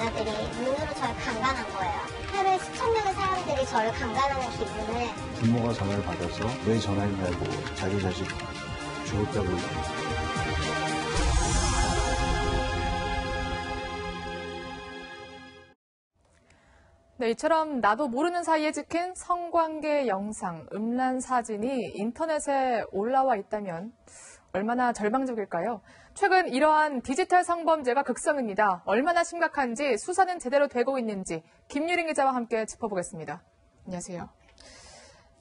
여자들이 눈으로 저를 강간한 거예요. 하루에 수천 명의 사람들이 저를 강간하는 기분을 부모가 전화를 받아서 왜 전화했냐고 자기 자식 죽었다고 네, 이처럼 나도 모르는 사이에 찍힌 성관계 영상, 음란 사진이 인터넷에 올라와 있다면 얼마나 절망적일까요? 최근 이러한 디지털 성범죄가 극성입니다. 얼마나 심각한지 수사는 제대로 되고 있는지 김유린 기자와 함께 짚어보겠습니다. 안녕하세요.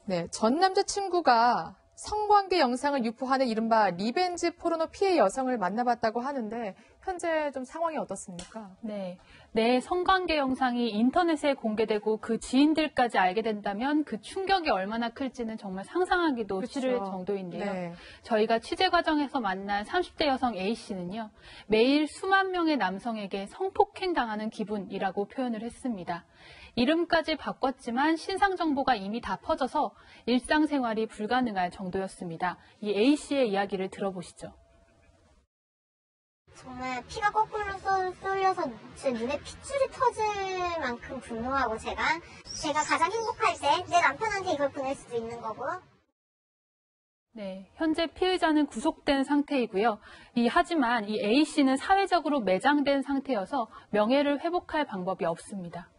네, 전 남자친구가 성관계 영상을 유포하는 이른바 리벤지 포르노 피해 여성을 만나봤다고 하는데 현재 좀 상황이 어떻습니까? 네. 내 성관계 영상이 인터넷에 공개되고 그 지인들까지 알게 된다면 그 충격이 얼마나 클지는 정말 상상하기도 그렇죠. 싫을 정도인데요. 네. 저희가 취재 과정에서 만난 30대 여성 A씨는요, 매일 수만 명의 남성에게 성폭행 당하는 기분이라고 표현을 했습니다. 이름까지 바꿨지만 신상 정보가 이미 다 퍼져서 일상생활이 불가능할 정도였습니다. 이 A씨의 이야기를 들어보시죠. 정말 피가 거꾸로 쏠- 쏠려서 제 눈에 핏줄이 터질 만큼 분노하고 제가 제가 가장 행복할 때 내 남편한테 이걸 보낼 수도 있는 거고 네, 현재 피의자는 구속된 상태이고요. 이 하지만 이 A 씨는 사회적으로 매장된 상태여서 명예를 회복할 방법이 없습니다.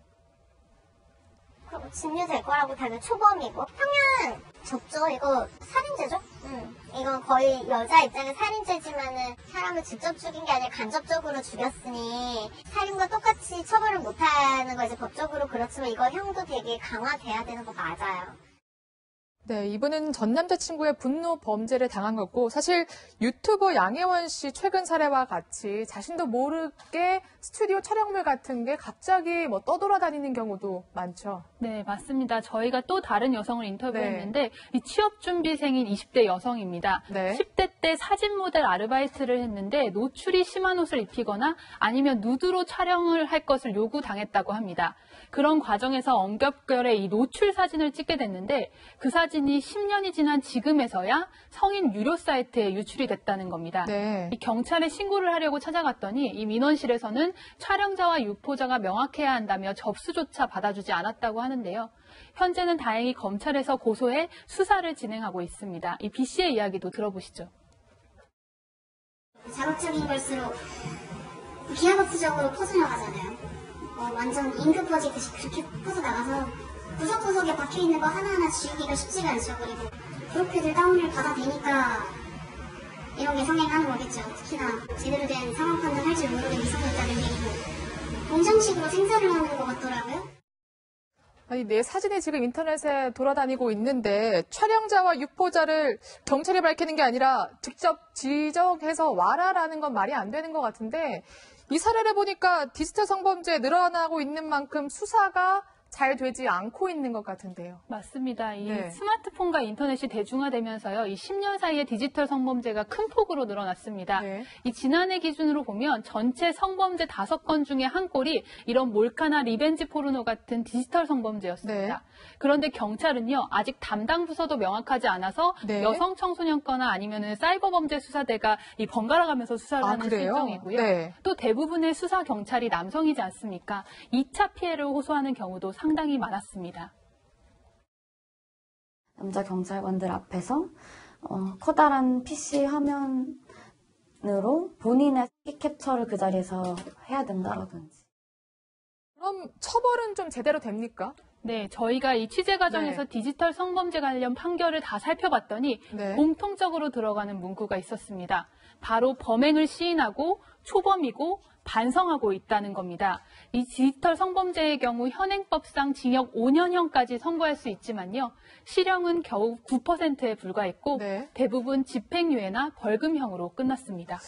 증류될 거라고 달면 초범이고 평양 적죠 이거 살인죄죠? 응 이건 거의 여자 입장에 살인죄지만은 사람을 직접 죽인 게 아니라 간접적으로 죽였으니 살인과 똑같이 처벌을 못하는 거 이제 법적으로 그렇지만 이거 형도 되게 강화돼야 되는 거 맞아요. 네, 이분은 전 남자친구의 분노 범죄를 당한 거고, 사실 유튜버 양혜원 씨 최근 사례와 같이 자신도 모르게 스튜디오 촬영물 같은 게 갑자기 뭐 떠돌아다니는 경우도 많죠. 네, 맞습니다. 저희가 또 다른 여성을 인터뷰했는데 이 취업 준비생인 20대 여성입니다. 네. 10대 때 사진 모델 아르바이트를 했는데 노출이 심한 옷을 입히거나 아니면 누드로 촬영을 할 것을 요구당했다고 합니다. 그런 과정에서 엉겹결에 이 노출 사진을 찍게 됐는데 그 사진 이 10년이 지난 지금에서야 성인 유료 사이트에 유출이 됐다는 겁니다. 네. 이 경찰에 신고를 하려고 찾아갔더니 이 민원실에서는 촬영자와 유포자가 명확해야 한다며 접수조차 받아주지 않았다고 하는데요. 현재는 다행히 검찰에서 고소해 수사를 진행하고 있습니다. 이 B 씨의 이야기도 들어보시죠. 자극적인 걸수록 기하급수적으로 퍼져나가잖아요. 어, 완전 임금 퍼지듯이 그렇게 퍼져나가서 구석구석에 박혀있는 거 하나하나 지우기가 쉽지가 않죠. 그리고 그렇게들 다운을 받아대니까 이런 게 성행하는 거겠죠. 특히나 제대로 된 상황 판단할 줄 모르는 미성년자들 얘기고 공장식으로 생산을 하는 것 같더라고요. 아니, 내 사진이 지금 인터넷에 돌아다니고 있는데 촬영자와 유포자를 경찰이 밝히는 게 아니라 직접 지적해서 와라라는 건 말이 안 되는 것 같은데 이 사례를 보니까 디지털 성범죄 늘어나고 있는 만큼 수사가 잘 되지 않고 있는 것 같은데요. 맞습니다. 이 네. 스마트폰과 인터넷이 대중화되면서요, 이 10년 사이에 디지털 성범죄가 큰 폭으로 늘어났습니다. 네. 이 지난해 기준으로 보면 전체 성범죄 5건 중에 한 건이 이런 몰카나 리벤지 포르노 같은 디지털 성범죄였습니다. 네. 그런데 경찰은요, 아직 담당 부서도 명확하지 않아서 네. 여성 청소년 거나 아니면은 사이버 범죄 수사대가 이 번갈아 가면서 수사를 아, 하는 그래요? 실정이고요. 네. 또 대부분의 수사 경찰이 남성이지 않습니까? 2차 피해를 호소하는 경우도 상당히 많았습니다. 남자 경찰관들 앞에서 어, 커다란 PC 화면으로 본인의 키 캡처를 그 자리에서 해야 된다라든지. 그럼 처벌은 좀 제대로 됩니까? 네, 저희가 이 취재 과정에서 네. 디지털 성범죄 관련 판결을 다 살펴봤더니 네. 공통적으로 들어가는 문구가 있었습니다. 바로 범행을 시인하고 초범이고 반성하고 있다는 겁니다. 이 디지털 성범죄의 경우 현행법상 징역 5년형까지 선고할 수 있지만요. 실형은 겨우 9%에 불과했고 네. 대부분 집행유예나 벌금형으로 끝났습니다.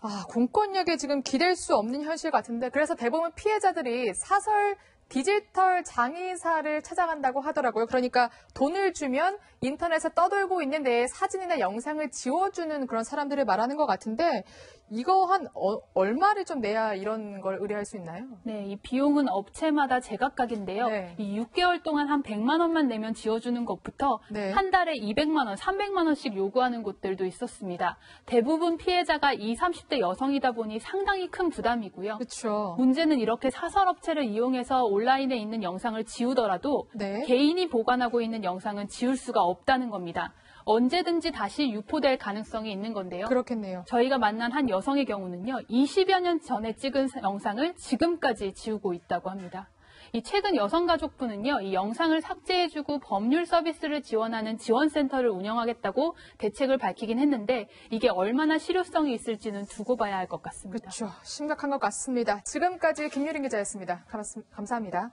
아, 공권력에 지금 기댈 수 없는 현실 같은데 그래서 대부분 피해자들이 사설 디지털 장의사를 찾아간다고 하더라고요. 그러니까 돈을 주면 인터넷에 떠돌고 있는 내 사진이나 영상을 지워주는 그런 사람들을 말하는 것 같은데 이거 한 어- 얼마를 좀 내야 이런 걸 의뢰할 수 있나요? 네, 이 비용은 업체마다 제각각인데요. 네. 이 6개월 동안 한 100만 원만 내면 지어주는 것부터 네. 한 달에 200만 원, 300만 원씩 요구하는 곳들도 있었습니다. 대부분 피해자가 20, 30대 여성이다 보니 상당히 큰 부담이고요. 그렇죠. 문제는 이렇게 사설 업체를 이용해서 온라인에 있는 영상을 지우더라도 네. 개인이 보관하고 있는 영상은 지울 수가 없다는 겁니다. 언제든지 다시 유포될 가능성이 있는 건데요. 그렇겠네요. 저희가 만난 한 여성의 경우는요, 20여 년 전에 찍은 영상을 지금까지 지우고 있다고 합니다. 이 최근 여성가족부는요, 이 영상을 삭제해주고 법률 서비스를 지원하는 지원센터를 운영하겠다고 대책을 밝히긴 했는데 이게 얼마나 실효성이 있을지는 두고 봐야 할 것 같습니다. 그렇죠. 심각한 것 같습니다. 지금까지 김유린 기자였습니다. 감사- 감사합니다.